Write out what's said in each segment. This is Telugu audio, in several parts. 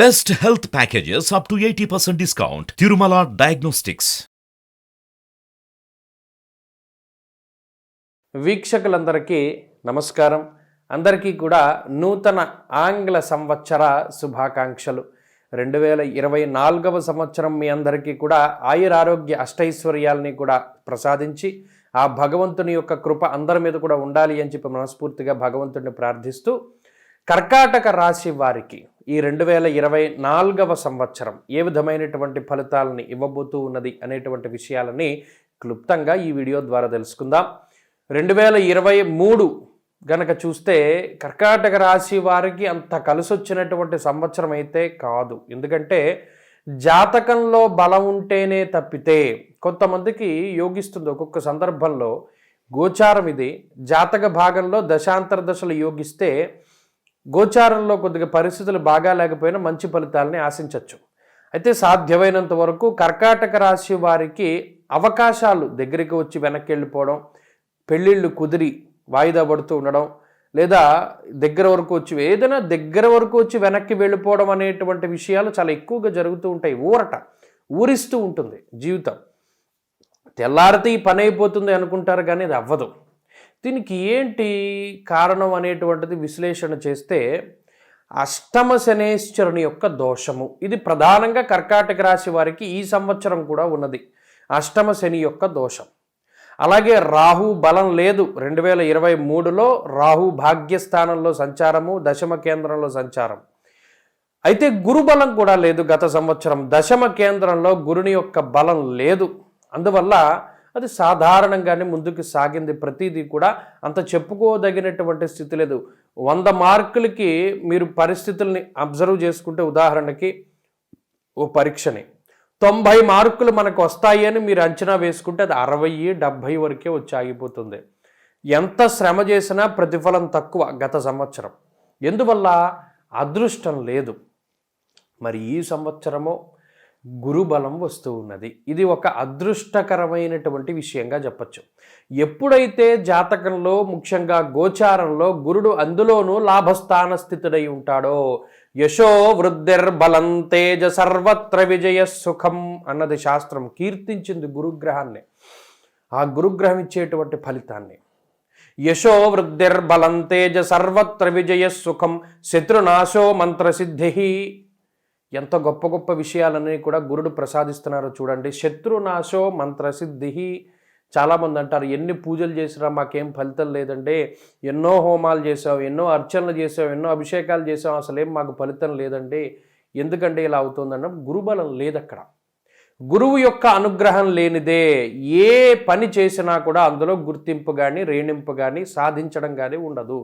Best health packages up to eighty percent discount Tirumala diagnostics వీక్షకులందరికీ నమస్కారం. అందరికీ కూడా నూతన ఆంగ్ల సంవత్సర శుభాకాంక్షలు. రెండు వేల ఇరవై నాలుగవ సంవత్సరం మీ అందరికీ కూడా ఆయురారోగ్య అష్టైశ్వర్యాలని కూడా ప్రసాదించి ఆ భగవంతుని యొక్క కృప అందరి మీద కూడా ఉండాలి అని చెప్పి మనస్ఫూర్తిగా భగవంతుడిని ప్రార్థిస్తూ కర్కాటక రాశి వారికి ఈ రెండు వేల ఇరవై నాలుగవ సంవత్సరం ఏ విధమైనటువంటి ఫలితాలని ఇవ్వబోతూ ఉన్నది అనేటువంటి విషయాలని క్లుప్తంగా ఈ వీడియో ద్వారా తెలుసుకుందాం. రెండు వేల ఇరవై మూడు గనక చూస్తే కర్కాటక రాశి వారికి అంత కలిసొచ్చినటువంటి సంవత్సరం అయితే కాదు. ఎందుకంటే జాతకంలో బలం ఉంటేనే తప్పితే కొంతమందికి యోగిస్తుంది. ఒక్కొక్క సందర్భంలో గోచారం ఇది. జాతక భాగంలో దశాంతర దశలు యోగిస్తే గోచారంలో కొద్దిగా పరిస్థితులు బాగా లేకపోయినా మంచి ఫలితాలని ఆశించవచ్చు అయితే సాధ్యమైనంత వరకు కర్కాటక రాశి వారికి అవకాశాలు దగ్గరికి వచ్చి వెనక్కి వెళ్ళిపోవడం పెళ్ళిళ్ళు కుదిరి వాయిదా పడుతూ ఉండడం లేదా దగ్గర వరకు వచ్చి ఏదైనా దగ్గర వరకు వచ్చి వెనక్కి వెళ్ళిపోవడం అనేటువంటి విషయాలు చాలా ఎక్కువగా జరుగుతూ ఉంటాయి. ఊరట ఊరిస్తూ ఉంటుంది జీవితం. తెల్లారితే ఈ పని అయిపోతుంది అనుకుంటారు కానీ అది అవ్వదు. దీనికి ఏంటి కారణం అనేటువంటిది విశ్లేషణ చేస్తే అష్టమ శనేశ్వరుని యొక్క దోషము. ఇది ప్రధానంగా కర్కాటక రాశి వారికి ఈ సంవత్సరం కూడా ఉన్నది. అష్టమ శని యొక్క దోషం. అలాగే రాహు బలం లేదు. రెండు వేల ఇరవై మూడులో రాహు భాగ్యస్థానంలో సంచారము దశమ కేంద్రంలో సంచారం. అయితే గురు బలం కూడా లేదు గత సంవత్సరం. దశమ కేంద్రంలో గురుని యొక్క బలం లేదు. అందువల్ల అది సాధారణంగానే ముందుకు సాగింది. ప్రతిదీ కూడా అంత చెప్పుకోదగినటువంటి స్థితి లేదు. వంద మార్కులకి మీరు పరిస్థితుల్ని అబ్జర్వ్ చేసుకుంటే ఉదాహరణకి ఓ పరీక్షని. తొంభై మార్కులు మనకు వస్తాయి అని మీరు అంచనా వేసుకుంటే అది అరవై డెబ్భై వరకే వచ్చి ఆగిపోతుంది. ఎంత శ్రమ చేసినా ప్రతిఫలం తక్కువ గత సంవత్సరం. ఎందువల్ల? అదృష్టం లేదు. మరి ఈ సంవత్సరమో గురుబలం వస్తూ ఉన్నది. ఇది ఒక అదృష్టకరమైనటువంటి విషయంగా చెప్పచ్చు. ఎప్పుడైతే జాతకంలో ముఖ్యంగా గోచారంలో గురుడు అందులోనూ లాభస్థాన స్థితుడై ఉంటాడో యశో వృద్ధిర్బలం తేజ సర్వత్ర విజయ సుఖం అన్నది శాస్త్రం కీర్తించింది గురుగ్రహాన్ని. ఆ గురుగ్రహం ఇచ్చేటువంటి ఫలితాన్ని. యశో వృద్ధిర్బలం తేజ సర్వత్ర విజయ సుఖం శత్రునాశో మంత్రసిద్ధి ఎంత గొప్ప గొప్ప విషయాలన్నీ కూడా గురుడు ప్రసాదిస్తున్నారో చూడండి. శత్రునాశో మంత్రసిద్ధి చాలామంది అంటారు ఎన్ని పూజలు చేసినా మాకేం ఫలితం లేదంటే ఎన్నో హోమాలు చేసాం ఎన్నో అర్చనలు చేసాం ఎన్నో అభిషేకాలు చేసాం అసలేం మాకు ఫలితం లేదండి. ఎందుకంటే ఇలా అవుతుందన్న గురుబలం లేదక్కడ. గురువు యొక్క అనుగ్రహం లేనిదే ఏ పని చేసినా కూడా అందులో గుర్తింపు కానీ రేణింపు కానీ సాధించడం కానీ ఉండదు.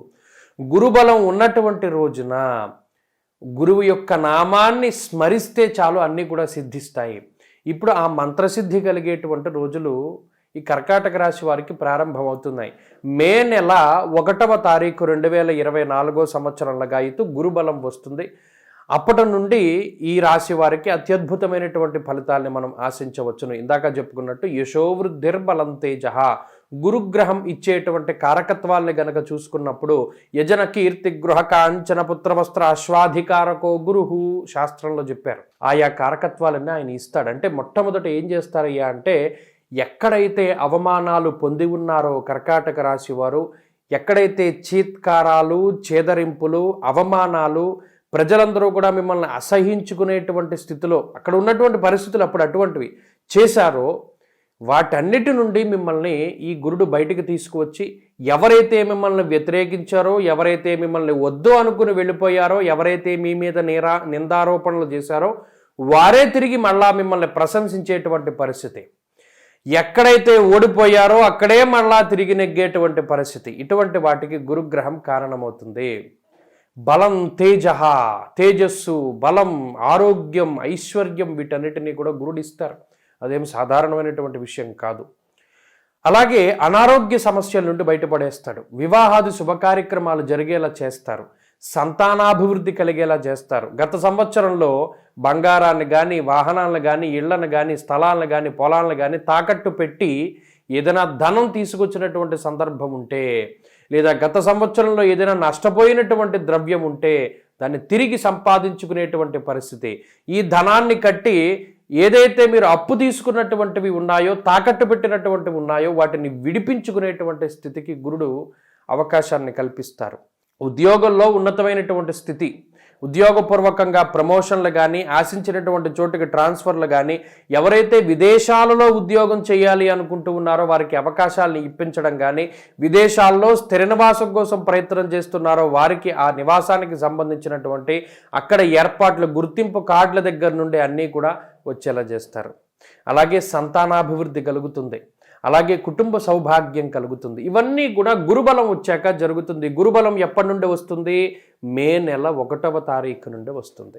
గురుబలం ఉన్నటువంటి రోజున గురువు యొక్క నామాన్ని స్మరిస్తే చాలు అన్నీ కూడా సిద్ధిస్తాయి. ఇప్పుడు ఆ మంత్రసిద్ధి కలిగేటువంటి రోజులు ఈ కర్కాటక రాశి వారికి ప్రారంభమవుతున్నాయి. మే నెల ఒకటవ తారీఖు రెండు వేల ఇరవై నాలుగో సంవత్సరంలో ఇతు గురుబలం వస్తుంది. అప్పటి నుండి ఈ రాశి వారికి అత్యద్భుతమైనటువంటి ఫలితాల్ని మనం ఆశించవచ్చును. ఇందాక చెప్పుకున్నట్టు యశోవృద్ధిర్బలం తేజ. గురుగ్రహం ఇచ్చేటువంటి కారకత్వాల్ని గనక చూసుకున్నప్పుడు యజన కీర్తి గృహ కాంచన పుత్రవస్త్ర అశ్వాధికారకో గురుహు శాస్త్రంలో చెప్పారు. ఆయా కారకత్వాలన్నీ ఆయన ఇస్తాడు. అంటే మొట్టమొదట ఏం చేస్తారయ్యా అంటే ఎక్కడైతే అవమానాలు పొంది ఉన్నారో కర్కాటక రాశి వారు ఎక్కడైతే చీత్కారాలు చేదరింపులు అవమానాలు ప్రజలందరూ కూడా మిమ్మల్ని అసహించుకునేటువంటి స్థితిలో అక్కడ ఉన్నటువంటి పరిస్థితులు అప్పుడు అటువంటివి చేశారో వాటన్నిటి నుండి మిమ్మల్ని ఈ గురుడు బయటికి తీసుకువచ్చి ఎవరైతే మిమ్మల్ని వ్యతిరేకించారో ఎవరైతే మిమ్మల్ని వద్దు అనుకుని వెళ్ళిపోయారో ఎవరైతే మీ మీద నిరా నిందారోపణలు చేశారో వారే తిరిగి మళ్ళా మిమ్మల్ని ప్రశంసించేటువంటి పరిస్థితి. ఎక్కడైతే ఓడిపోయారో అక్కడే మళ్ళా తిరిగి నెగ్గేటువంటి పరిస్థితి. ఇటువంటి వాటికి గురుగ్రహం కారణమవుతుంది. బలం తేజ తేజస్సు బలం ఆరోగ్యం ఐశ్వర్యం వీటన్నిటినీ కూడా గురుడిస్తారు. అదేం సాధారణమైనటువంటి విషయం కాదు. అలాగే అనారోగ్య సమస్యల నుండి బయటపడేస్తాడు. వివాహాది శుభకార్యక్రమాలు జరిగేలా చేస్తారు. సంతానాభివృద్ధి కలిగేలా చేస్తారు. గత సంవత్సరంలో బంగారాన్ని కానీ వాహనాలను కానీ ఇళ్ళను కానీ స్థలాలను కానీ పొలాలను కానీ తాకట్టు పెట్టి ఏదైనా ధనం తీసుకొచ్చినటువంటి సందర్భం ఉంటే లేదా గత సంవత్సరంలో ఏదైనా నష్టపోయినటువంటి ద్రవ్యం ఉంటే దాన్ని తిరిగి సంపాదించుకునేటువంటి పరిస్థితి. ఈ ధనాన్ని కట్టి ఏదైతే మీరు అప్పు తీసుకున్నటువంటివి ఉన్నాయో తాకట్టు పెట్టినటువంటివి ఉన్నాయో వాటిని విడిపించుకునేటువంటి స్థితికి గురుడు అవకాశాన్ని కల్పిస్తారు. ఉద్యోగంలో ఉన్నతమైనటువంటి స్థితి ఉద్యోగపూర్వకంగా ప్రమోషన్లు కానీ ఆశించినటువంటి చోటుకి ట్రాన్స్ఫర్లు కానీ ఎవరైతే విదేశాలలో ఉద్యోగం చేయాలి అనుకుంటూ ఉన్నారో వారికి అవకాశాలను ఇప్పించడం కానీ విదేశాల్లో స్థిర నివాసం కోసం ప్రయత్నం చేస్తున్నారో వారికి ఆ నివాసానికి సంబంధించినటువంటి అక్కడ ఏర్పాట్లు గుర్తింపు కార్డుల దగ్గర నుండి అన్నీ కూడా వచ్చేలా చేస్తారు. అలాగే సంతానాభివృద్ధి కలుగుతుంది. అలాగే కుటుంబ సౌభాగ్యం కలుగుతుంది. ఇవన్నీ కూడా గురుబలం వచ్చాక జరుగుతుంది. గురుబలం ఎప్పటి నుండి వస్తుంది? మే నెల ఒకటవ తారీఖు నుండి వస్తుంది.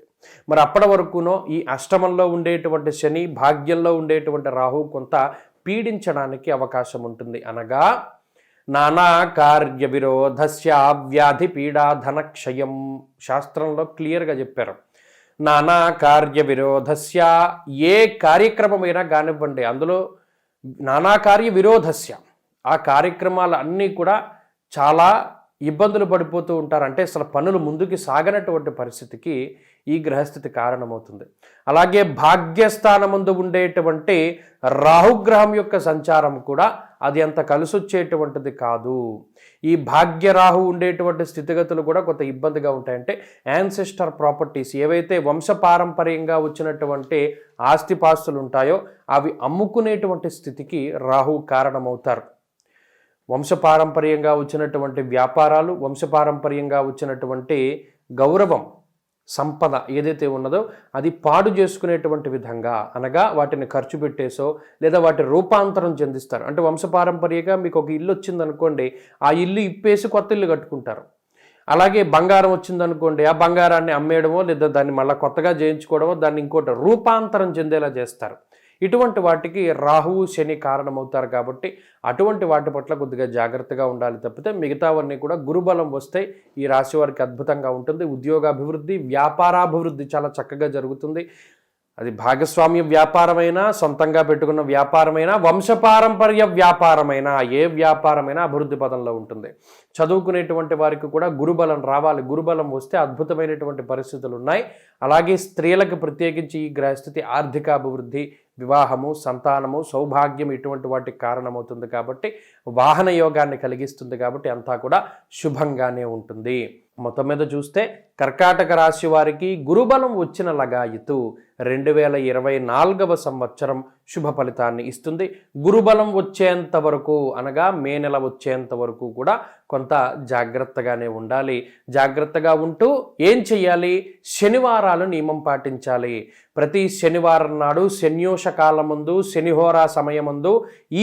మరి అప్పటి వరకునో ఈ అష్టమంలో ఉండేటువంటి శని భాగ్యంలో ఉండేటువంటి రాహు కొంత పీడించడానికి అవకాశం ఉంటుంది. అనగా నానా కార్య విరోధస్య వ్యాధి పీడాధన క్షయం శాస్త్రంలో క్లియర్గా చెప్పారు. నానా కార్య విరోధస్య ఏ కార్యక్రమమైనా కానివ్వండి. అందులో నానా కార్య విరోధస్య ఆ కార్యక్రమాలు అన్నీ కూడా చాలా ఇబ్బందులు పడిపోతూ ఉంటారు. అంటే అసలు పనులు ముందుకు సాగనటువంటి పరిస్థితికి ఈ గ్రహస్థితి కారణమవుతుంది. అలాగే భాగ్యస్థానముందు ఉండేటువంటి రాహుగ్రహం యొక్క సంచారం కూడా అది అంత కలిసొచ్చేటువంటిది కాదు. ఈ భాగ్యరాహు ఉండేటువంటి స్థితిగతులు కూడా కొంత ఇబ్బందిగా ఉంటాయంటే యాన్సెస్టర్ ప్రాపర్టీస్ ఏవైతే వంశపారంపర్యంగా వచ్చినటువంటి ఆస్తిపాస్తులు ఉంటాయో అవి అమ్ముకునేటువంటి స్థితికి రాహు కారణమవుతారు. వంశపారంపర్యంగా వచ్చినటువంటి వ్యాపారాలు వంశపారంపర్యంగా వచ్చినటువంటి గౌరవం సంపద ఏదైతే ఉన్నదో అది పాడు చేసుకునేటువంటి విధంగా అనగా వాటిని ఖర్చు పెట్టేసో లేదా వాటి రూపాంతరం చెందిస్తారు. అంటే వంశపారంపర్యంగా మీకు ఒక ఇల్లు వచ్చిందనుకోండి ఆ ఇల్లు ఇప్పేసి కొత్త ఇల్లు కట్టుకుంటారు. అలాగే బంగారం వచ్చిందనుకోండి ఆ బంగారాన్ని అమ్మేయడమో లేదా దాన్ని మళ్ళీ కొత్తగా చేయించుకోవడమో దాన్ని ఇంకోటి రూపాంతరం చెందేలా చేస్తారు. ఇటువంటి వాటికి రాహువు శని కారణమవుతారు కాబట్టి అటువంటి వాటి పట్ల కొద్దిగా జాగ్రత్తగా ఉండాలి తప్పితే మిగతావన్నీ కూడా గురుబలం వస్తే ఈ రాశి వారికి అద్భుతంగా ఉంటుంది. ఉద్యోగాభివృద్ధి వ్యాపారాభివృద్ధి చాలా చక్కగా జరుగుతుంది. అది భాగస్వామ్య వ్యాపారమైనా సొంతంగా పెట్టుకున్న వ్యాపారమైనా వంశపారంపర్య వ్యాపారమైనా ఏ వ్యాపారమైనా అభివృద్ధి పదంలో ఉంటుంది. చదువుకునేటువంటి వారికి కూడా గురుబలం రావాలి. గురుబలం వస్తే అద్భుతమైనటువంటి పరిస్థితులు ఉన్నాయి అలాగే స్త్రీలకు ప్రత్యేకించి ఈ గ్రహస్థితి ఆర్థిక అభివృద్ధి వివాహము సంతానము సౌభాగ్యం ఇటువంటి వాటికి కారణమవుతుంది కాబట్టి వాహన యోగాన్ని కలిగిస్తుంది కాబట్టి అంతా కూడా శుభంగానే ఉంటుంది. మొత్తం మీద చూస్తే కర్కాటక రాశి వారికి గురుబలం వచ్చిన లగాయితు రెండు వేల ఇరవై నాలుగవ సంవత్సరం శుభ ఫలితాన్ని ఇస్తుంది. గురుబలం వచ్చేంత వరకు అనగా మే నెల వచ్చేంత వరకు కూడా కొంత జాగ్రత్తగానే ఉండాలి. జాగ్రత్తగా ఉంటూ ఏం చెయ్యాలి? శనివారాలు నియమం పాటించాలి. ప్రతి శనివారం నాడు శన్యోష కాలముందు శనిహోరా సమయముందు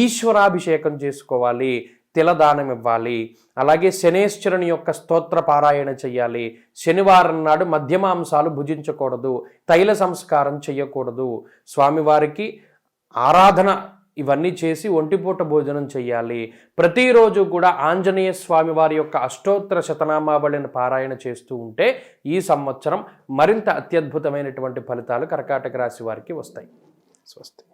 ఈశ్వరాభిషేకం చేసుకోవాలి. తిలదానం ఇవ్వాలి. అలాగే శనేశ్వరుని యొక్క స్తోత్ర పారాయణ చేయాలి. శనివారం నాడు మధ్యమాంసాలు భుజించకూడదు. తైల సంస్కారం చేయకూడదు స్వామివారికి ఆరాధన ఇవన్నీ చేసి ఒంటిపూట భోజనం చేయాలి ప్రతిరోజు కూడా ఆంజనేయ స్వామి వారి యొక్క అష్టోత్తర శతనామావళిని పారాయణ చేస్తూ ఉంటే ఈ సంవత్సరం మరింత అత్యద్భుతమైనటువంటి ఫలితాలు కర్కాటక రాశి వారికి వస్తాయి. స్వస్తి.